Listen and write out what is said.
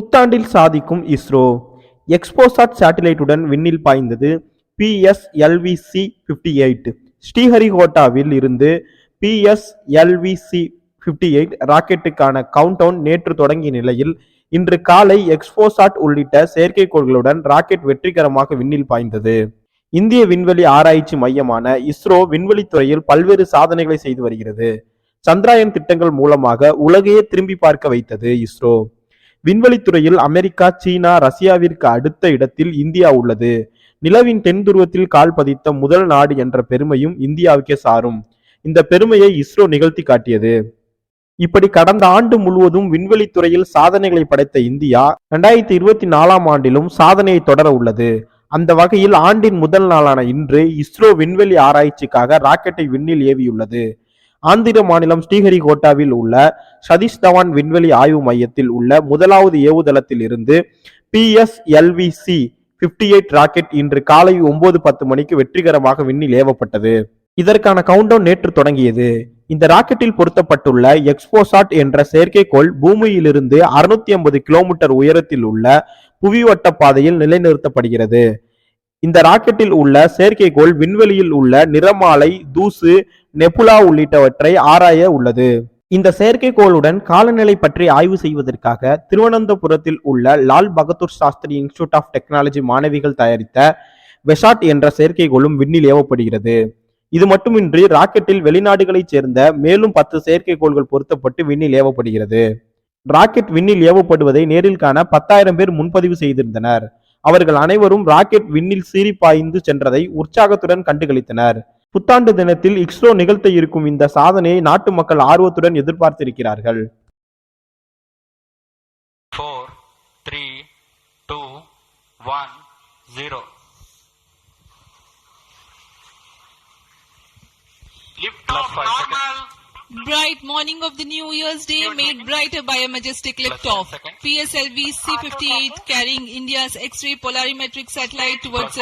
புத்தாண்டில் சாதிக்கும் இஸ்ரோ. எக்ஸ்போசாட் சேட்டிலைட்டுடன் விண்ணில் பாய்ந்தது பிஎஸ்எல்விசி ஃபிஃப்டி எயிட் ஸ்ரீஹரிகோட்டாவில் இருந்து பிஎஸ்எல்விசி ஃபிஃப்டி எயிட் ராக்கெட்டுக்கான கவுண்டவுன் நேற்று தொடங்கிய நிலையில் இன்று காலை எக்ஸ்போசாட் உள்ளிட்ட செயற்கைக்கோள்களுடன் ராக்கெட் வெற்றிகரமாக விண்ணில் பாய்ந்தது. இந்திய விண்வெளி ஆராய்ச்சி மையமான இஸ்ரோ விண்வெளித்துறையில் பல்வேறு சாதனைகளை செய்து வருகிறது. சந்திராயன் திட்டங்கள் மூலமாக உலகையே திரும்பி பார்க்க வைத்தது இஸ்ரோ. விண்வெளித்துறையில் அமெரிக்கா சீனா ரஷ்யாவிற்கு அடுத்த இடத்தில் இந்தியா உள்ளது. நிலவின் தென் துருவத்தில் கால் பதித்த முதல் நாடு என்ற பெருமையும் இந்தியாவுக்கே சாரும். இந்த பெருமையை இஸ்ரோ நிகழ்த்தி காட்டியது. இப்படி கடந்த ஆண்டு முழுவதும் விண்வெளித்துறையில் சாதனைகளை படைத்த இந்தியா இரண்டாயிரத்தி இருபத்தி நாலாம் ஆண்டிலும் சாதனையை தொடர உள்ளது. அந்த வகையில் ஆண்டின் முதல் நாளான இன்று இஸ்ரோ விண்வெளி ஆராய்ச்சிக்காக ராக்கெட்டை விண்ணில் ஏவியுள்ளது. ஆந்திர மாநிலம் ஸ்ரீஹரிகோட்டாவில் உள்ள சதீஷ் தவான் விண்வெளி ஆய்வு மையத்தில் உள்ள முதலாவது ஏவுதளத்தில் இருந்து பிஎஸ்எல்விசி பிப்டி எயிட் ராக்கெட் இன்று காலை ஒன்பது பத்து மணிக்கு வெற்றிகரமாக விண்ணில் ஏவப்பட்டது. இதற்கான கவுண்டவுன் நேற்று தொடங்கியது. இந்த ராக்கெட்டில் பொருத்தப்பட்டுள்ள எக்ஸ்போசாட் என்ற செயற்கைக்கோள் பூமியிலிருந்து அறுநூத்தி ஐம்பது கிலோமீட்டர் உயரத்தில் உள்ள புவிவட்ட பாதையில் நிலைநிறுத்தப்படுகிறது. இந்த ராக்கெட்டில் உள்ள செயற்கைக்கோள் விண்வெளியில் உள்ள நிறமாலை தூசு நெபுலா உள்ளிட்டவற்றை ஆராய உள்ளது. இந்த செயற்கைக்கோளுடன் காலநிலை பற்றி ஆய்வு செய்வதற்காக திருவனந்தபுரத்தில் உள்ள Lal Bahadur Shastri institute of technology மாணவிகள் தயாரித்த வெசாட் என்ற செயற்கைக்கோளும் விண்ணில் ஏவப்படுகிறது. இது மட்டுமின்றி ராக்கெட்டில் வெளிநாடுகளைச் சேர்ந்த மேலும் பத்து செயற்கைக்கோள்கள் பொருத்தப்பட்டு விண்ணில் ஏவப்படுகிறது. ராக்கெட் விண்ணில் ஏவப்படுவதை நேரில் காண பத்தாயிரம் பேர் முன்பதிவு செய்திருந்தனர். அவர்கள் அனைவரும் ராக்கெட் விண்ணில் சீறி பாய்ந்து சென்றதை உற்சாகத்துடன் கண்டுகளித்தனர். புத்தாண்டு தினத்தில் இஸ்ரோ நிகழ்த்த இருக்கும் இந்த சாதனையை நாட்டு மக்கள் ஆர்வத்துடன் எதிர்பார்த்திருக்கிறார்கள். Lift off normal. Bright morning of the New Year's Day made brighter by a majestic liftoff. PSLV C-58 carrying India's X-ray polarimetric satellite towards